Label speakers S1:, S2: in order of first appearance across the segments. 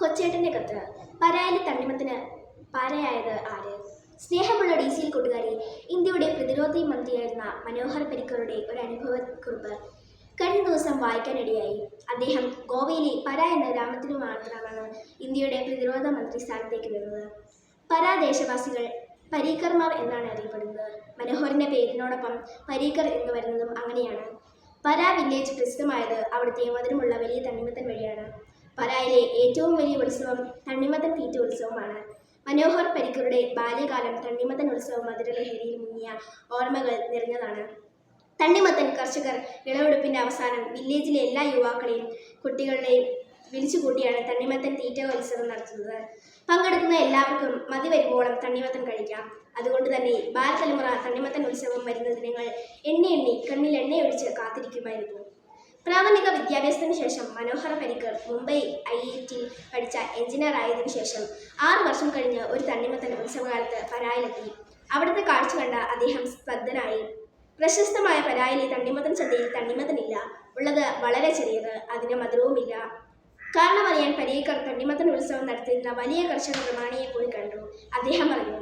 S1: കൊച്ചേട്ടന്റെ കത്ത്. പരായിലെ തണ്ണിമത്തിന് പാരയായത് ആര്? സ്നേഹമുള്ള ഡി സിയിൽ കൂട്ടുകാരി. ഇന്ത്യയുടെ പ്രതിരോധ മന്ത്രിയായിരുന്ന മനോഹർ പരിക്കറുടെ ഒരു അനുഭവക്കുറിപ്പ്. കഴിഞ്ഞ ദിവസം വായിക്കാനിടയായി. അദ്ദേഹം ഗോവയിലെ പര എന്ന ഗ്രാമത്തിനു മാത്രമാണ് ഇന്ത്യയുടെ പ്രതിരോധ മന്ത്രി സ്ഥാനത്തേക്ക് വരുന്നത്. പര ദേശവാസികൾ പരീക്കർമാർ എന്നാണ് അറിയപ്പെടുന്നത്. മനോഹറിന്റെ പേരിനോടൊപ്പം പരീക്കർ എന്ന് വരുന്നതും അങ്ങനെയാണ്. പരാ വില്ലേജ് പ്രസിദ്ധമായത് അവിടുത്തെ മധുരമുള്ള വലിയ തണ്ണിമത്തൻ വഴിയാണ്. പരായിലെ ഏറ്റവും വലിയ ഉത്സവം തണ്ണിമത്തൻ തീറ്റ ഉത്സവമാണ്. മനോഹർ പരിക്കറുടെ ബാല്യകാലം തണ്ണിമത്തൻ ഉത്സവം മധുരലഹരിയിൽ മുങ്ങിയ ഓർമ്മകൾ നിറഞ്ഞതാണ്. തണ്ണിമത്തൻ കർഷകർ വിളവെടുപ്പിന്റെ അവസാനം വില്ലേജിലെ എല്ലാ യുവാക്കളെയും കുട്ടികളുടെയും വിളിച്ചുകൂട്ടിയാണ് തണ്ണിമത്തൻ തീറ്റ ഉത്സവം നടത്തുന്നത്. പങ്കെടുക്കുന്ന എല്ലാവർക്കും മതി വരുമ്പോളം തണ്ണിമത്തൻ കഴിക്കാം. അതുകൊണ്ട് തന്നെ ബാലതലമുറ തണ്ണിമത്തൻ ഉത്സവം വരുന്ന ദിനങ്ങൾ എണ്ണി എണ്ണി കണ്ണിൽ എണ്ണയൊഴിച്ച് കാത്തിരിക്കുമായിരുന്നു. പ്രാഥമിക വിദ്യാഭ്യാസത്തിന് ശേഷം മനോഹർ പരിക്കർ മുംബൈ ഐ ഐ ടിയിൽ പഠിച്ച എഞ്ചിനീയർ ആയതിനു ശേഷം ആറു വർഷം കഴിഞ്ഞ് ഒരു തണ്ണിമത്തൻ ഉത്സവകാലത്ത് പരായിലെത്തി. അവിടുത്തെ കാഴ്ച കണ്ട അദ്ദേഹം സ്തബ്ധനായി. പ്രശസ്തമായ പരായിലെ തണ്ണിമത്തൻ ചന്തയിൽ തണ്ണിമത്തനില്ല. ഉള്ളത് വളരെ ചെറിയത് അതിന് മധുരവുമില്ല. കാരണം അറിയാൻ പരീക്കർ തണ്ണിമത്തൻ ഉത്സവം നടത്തിയിരുന്ന വലിയ കർഷക പ്രമാണിയെ പോയി കണ്ടു. അദ്ദേഹം പറഞ്ഞു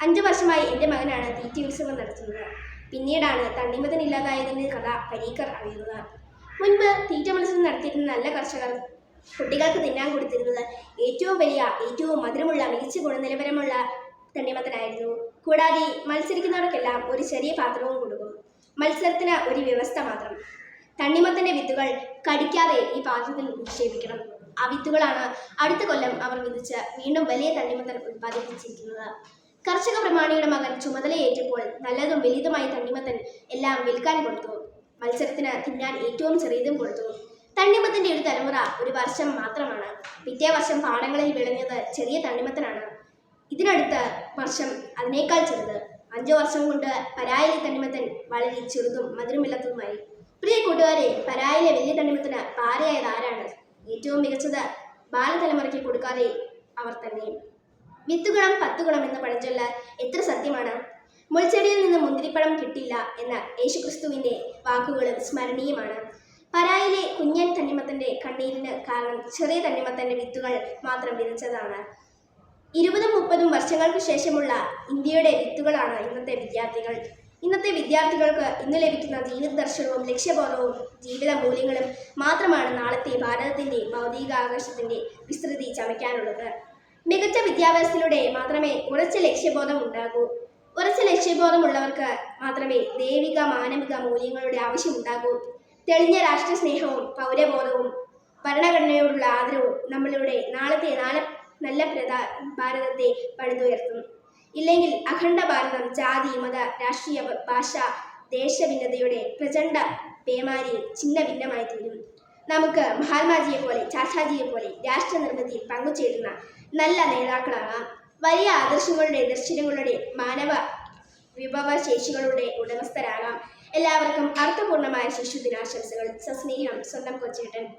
S1: അഞ്ചു വർഷമായി എന്റെ മകനാണ് തീറ്റി ഉത്സവം നടത്തുന്നത്. പിന്നീടാണ് തണ്ണിമത്തൻ ഇല്ലാതായതിന്റെ കഥ പരീക്കർ അറിയുന്നത്. മുൻപ് തീറ്റ മത്സരം നടത്തിയിരുന്ന നല്ല കർഷകർ കുട്ടികൾക്ക് തിന്നാൻ കൊടുത്തിരുന്നത് ഏറ്റവും വലിയ ഏറ്റവും മധുരമുള്ള മികച്ച ഗുണനിലവാരമുള്ള തണ്ണിമത്തനായിരുന്നു. കൂടാതെ മത്സരിക്കുന്നവർക്കെല്ലാം ഒരു ചെറിയ പാത്രവും കൊടുക്കും. മത്സരത്തിന് ഒരു വ്യവസ്ഥ മാത്രം. തണ്ണിമത്തന്റെ വിത്തുകൾ കടിക്കാതെ ഈ പാത്രത്തിൽ നിക്ഷേപിക്കണം. ആ വിത്തുകളാണ് അടുത്ത കൊല്ലം അവർ വിധിച്ച് വീണ്ടും വലിയ തണ്ണിമത്തൻ ഉത്പാദിപ്പിച്ചിരിക്കുന്നത്. കർഷക പ്രമാണിയുടെ മകൻ ചുമതലയേറ്റപ്പോൾ നല്ലതും വലുതുമായ തണ്ണിമത്തൻ എല്ലാം വിൽക്കാൻ കൊടുത്തു. മത്സരത്തിന് തിന്നാൻ ഏറ്റവും ചെറിയതും കൊടുത്തു. തണ്ണിമത്തിന്റെ ഒരു തലമുറ ഒരു വർഷം മാത്രമാണ്. പിറ്റേ വർഷം പാടങ്ങളിൽ വിളഞ്ഞത് ചെറിയ തണ്ണിമത്തനാണ്. ഇതിനടുത്ത വർഷം അതിനേക്കാൾ ചെറുത്. അഞ്ചു വർഷം കൊണ്ട് പരായിലെ തണ്ണിമത്തൻ വളരെ ചെറുതും മധുരമില്ലാത്തതുമായി. പ്രിയ കൂട്ടുകാരെ പരായിലെ വലിയ തണ്ണിമത്തന് പാരയായത് ആരാണ്? ഏറ്റവും മികച്ചത് ബാലതലമുറയ്ക്ക് കൊടുക്കാതെ അവർ തന്നെ. വിത്തുകുളം പത്തുകുളം എന്ന പഴഞ്ചൊല്ല് എത്ര സത്യമാണ്? മുൾച്ചെടിയിൽ നിന്ന് മുന്തിരിപ്പഴം കിട്ടില്ല എന്ന യേശുക്രിസ്തുവിന്റെ വാക്കുകളും സ്മരണീയമാണ്. പരായിലെ കുഞ്ഞൻ തണ്ണിമത്തന്റെ കണ്ണീരിന് കാരണം ചെറിയ തണ്ണിമത്തന്റെ വിത്തുകൾ മാത്രം വിതച്ചതാണ്. ഇരുപതും മുപ്പതും വർഷങ്ങൾക്ക് ശേഷമുള്ള ഇന്ത്യയുടെ വിത്തുകളാണ് ഇന്നത്തെ വിദ്യാർത്ഥികൾ. ഇന്നത്തെ വിദ്യാർത്ഥികൾക്ക് ഇന്ന് ലഭിക്കുന്ന ജീവിത ദർശനവും ലക്ഷ്യബോധവും ജീവിത മൂല്യങ്ങളും മാത്രമാണ് നാളത്തെ ഭാരതത്തിന്റെ ഭൗതികാകാശത്തിന്റെ വിസ്തൃതി ചമയ്ക്കാനുള്ളത്. മികച്ച വിദ്യാഭ്യാസത്തിലൂടെ മാത്രമേ ഉറച്ച ലക്ഷ്യബോധം ഉണ്ടാകൂ. ഉറച്ച ലക്ഷ്യബോധമുള്ളവർക്ക് മാത്രമേ ദൈവിക മാനവിക മൂല്യങ്ങളുടെ ആവശ്യമുണ്ടാകൂ. തെളിഞ്ഞ രാഷ്ട്രസ്നേഹവും പൗരബോധവും ഭരണഘടനയോടുള്ള ആദരവും നമ്മളുടെ നാളത്തെ നാളെ നല്ല പ്രധാ ഭാരതത്തെ പണിതുയർത്തും ഇല്ലെങ്കിൽ അഖണ്ഡ ഭാരതം ജാതി മത രാഷ്ട്രീയ ഭാഷ ദേശഭിന്നതയുടെ പ്രചണ്ഡ പേമാരിയിൽ ചിന്ന ഭിന്നമായി തീരും നമുക്ക് മഹാത്മാജിയെ പോലെ ചാച്ചാജിയെ പോലെ രാഷ്ട്ര നിർമ്മിതിയിൽ പങ്കുചേരുന്ന നല്ല നേതാക്കളാകാം. വലിയ ആദർശങ്ങളുടെ ദർശനങ്ങളുടെ മാനവ വിഭവ ശേഷികളുടെ ഉടമസ്ഥരാകാം. എല്ലാവർക്കും അർത്ഥപൂർണമായ ശിശുദിനാശംസകൾ. സസ്നേഹം. സ്വന്തം കൊച്ചേട്ടൻ.